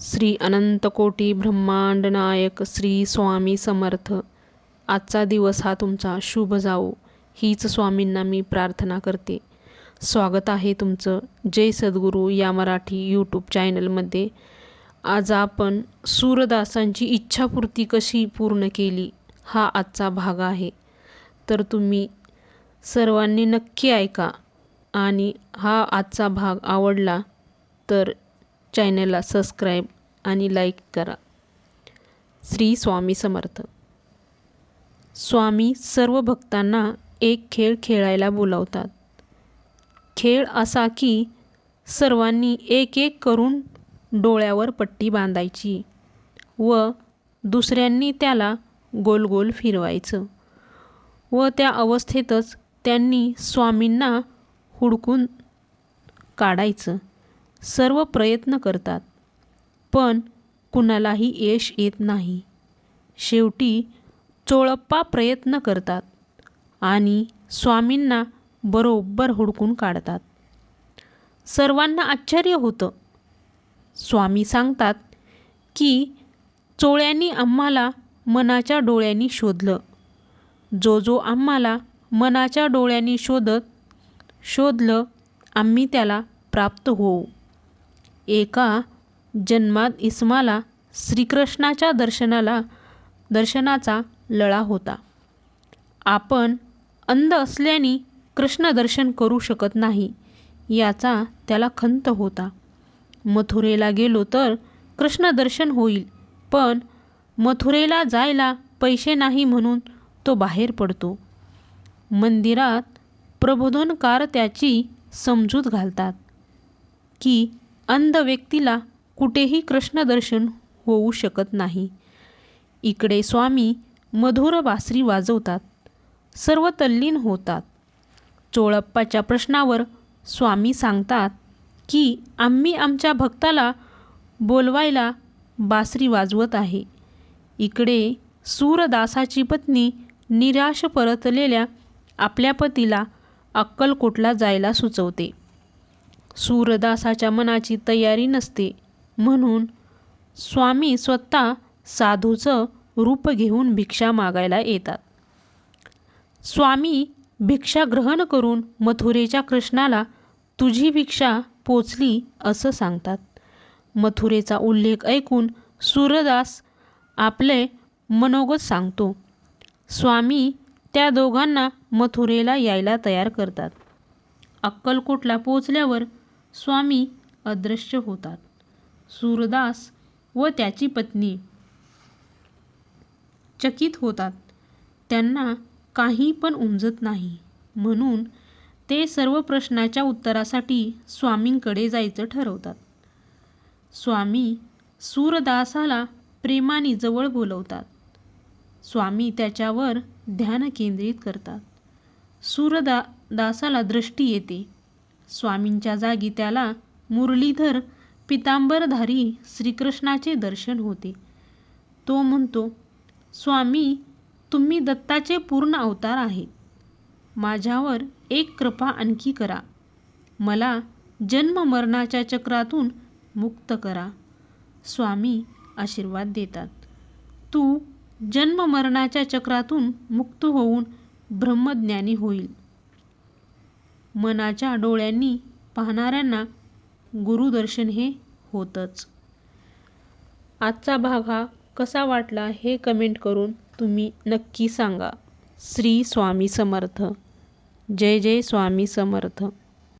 श्री अनंतकोटी ब्रह्मांड नायक श्री स्वामी समर्थ. आजचा दिवस हा तुमचा शुभ जावो. हीच स्वामींना मी प्रार्थना करते. स्वागत आहे तुमचं जय सद्गुरू या मराठी यूट्यूब चॅनलमध्ये आज आपण सूरदासांची इच्छापूर्ती कशी पूर्ण केली हा आजचा भाग आहे. तर तुम्ही सर्वांनी नक्की ऐका. आणि हा आजचा भाग आवडला तर चॅनलला सबस्क्राईब आणि लाईक करा. श्री स्वामी समर्थ. स्वामी सर्व भक्तांना एक खेळ खेळायला बोलावतात. खेळ असा की सर्वांनी एक एक करून डोळ्यावर पट्टी बांधायची व दुसऱ्यांनी त्याला गोल गोल फिरवायचं व त्या अवस्थेतच त्यांनी स्वामींना हुडकून काढायचं. सर्व प्रयत्न करतात. पण कुणालाही यश येत नाही. शेवटी चोळप्पा प्रयत्न करतात आणि स्वामींना बरोबर हुडकून काढतात. सर्वांना आश्चर्य होतं. स्वामी सांगतात की चोळ्यांनी आम्हाला मनाच्या डोळ्यांनी शोधलं. जो जो आम्हाला मनाच्या डोळ्यांनी शोधत शोधलं आम्ही त्याला प्राप्त होऊ. एका जन्मात इस्माला श्रीकृष्णाच्या दर्शनाला दर्शनाचा लळा होता. आपण अंध असल्याने कृष्ण दर्शन करू शकत नाही याचा त्याला खंत होता. मथुरेला गेलो तर कृष्ण दर्शन होईल पण मथुरेला जायला पैसे नाही म्हणून तो बाहेर पडतो. मंदिरात प्रबोधनकार त्याची समजूत घालतात की अंध व्यक्तीला कुठेही कृष्णदर्शन होऊ शकत नाही. इकडे स्वामी मधुर बासरी वाजवतात. सर्व तल्लीन होतात. चोळप्पाच्या प्रश्नावर स्वामी सांगतात की आम्ही आमच्या भक्ताला बोलवायला बासरी वाजवत आहे. इकडे सूरदासाची पत्नी निराश परतलेल्या आपल्या पतीला अक्कलकोटला जायला सुचवते. सूरदासाच्या मनाची तयारी नसते. म्हणून स्वामी स्वतः साधूचं रूप घेऊन भिक्षा मागायला येतात. स्वामी भिक्षा ग्रहण करून मथुरेच्या कृष्णाला तुझी भिक्षा पोचली असं सांगतात मथुरेचा उल्लेख ऐकून सूरदास आपले मनोगत सांगतो. स्वामी त्या दोघांना मथुरेला यायला तयार करतात. अक्कलकोटला पोचल्यावर स्वामी अदृश्य होतात. सूरदास व त्याची पत्नी चकित होतात. त्यांना काही पण उमजत नाही. म्हणून ते सर्व प्रश्नाच्या उत्तरासाठी स्वामींकडे जायचं ठरवतात. स्वामी सूरदासाला प्रेमाने जवळ बोलवतात. स्वामी त्याच्यावर ध्यान केंद्रित करतात. सूरदा दासाला दृष्टी येते. स्वामींच्या जागी त्याला मुरलीधर पितांबरधारी श्रीकृष्णाचे दर्शन होते. तो म्हणतो स्वामी तुम्ही दत्ताचे पूर्ण अवतार आहेत. माझ्यावर एक कृपा आणखी करा. मला जन्म मरणाच्या चक्रातून मुक्त करा. स्वामी आशीर्वाद देतात. तू जन्म मरणाच्या चक्रातून मुक्त होऊन ब्रह्मज्ञानी होईल. मनाच्या डोळ्यांनी पाहणाऱ्यांना गुरुदर्शन हे होतंच. आजचा भाग हा कसा वाटला हे कमेंट करून तुम्ही नक्की सांगा. श्री स्वामी समर्थ. जय जय स्वामी समर्थ.